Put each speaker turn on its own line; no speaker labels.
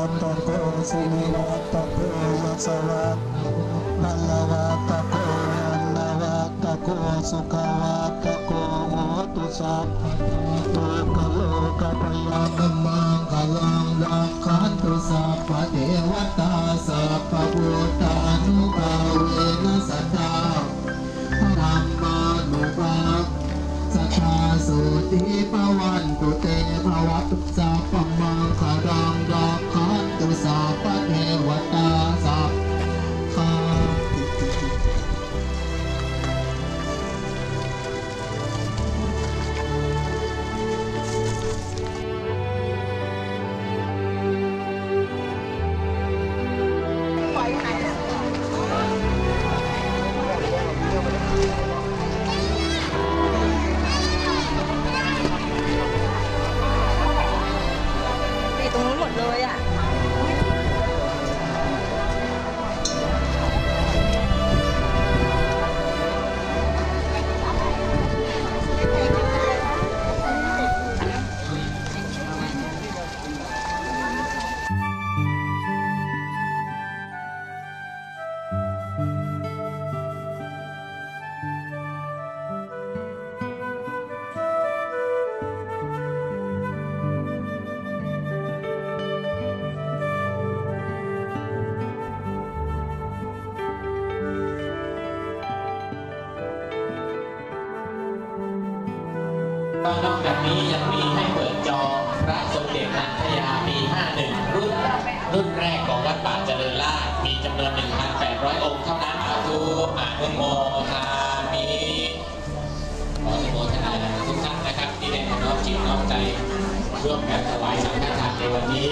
อัตตะโกสิริวัตตะโกยัสสวัตนัลลวัตตะโกยันนวัตตะโกสุขวัตตะโกโหตุสัพพะโตกะโลกะปยังมังคลังรักขันตุสัพพะเทวตาสัพพะพุทธานุภาเวนัสตตาธรรมานุภาสัทธาสุติปวันตุเตภวตุสัพพมังคลังรัก สาพระเทวตา
ก็นอกจากนี้ยังมีให้เปิดจองพระสมเด็จนางพญาปี 51 รุ่น รุ่นแรกของวัดป่าเจริญราษฎร์มีจำนวน 1,800 องค์เท่านั้นสาธุอานุโมทามิขออนุโมทนาทุกท่านนะครับที่ได้น้อมจิตน้อมใจร่วมกันถวายสังฆทานในวันนี้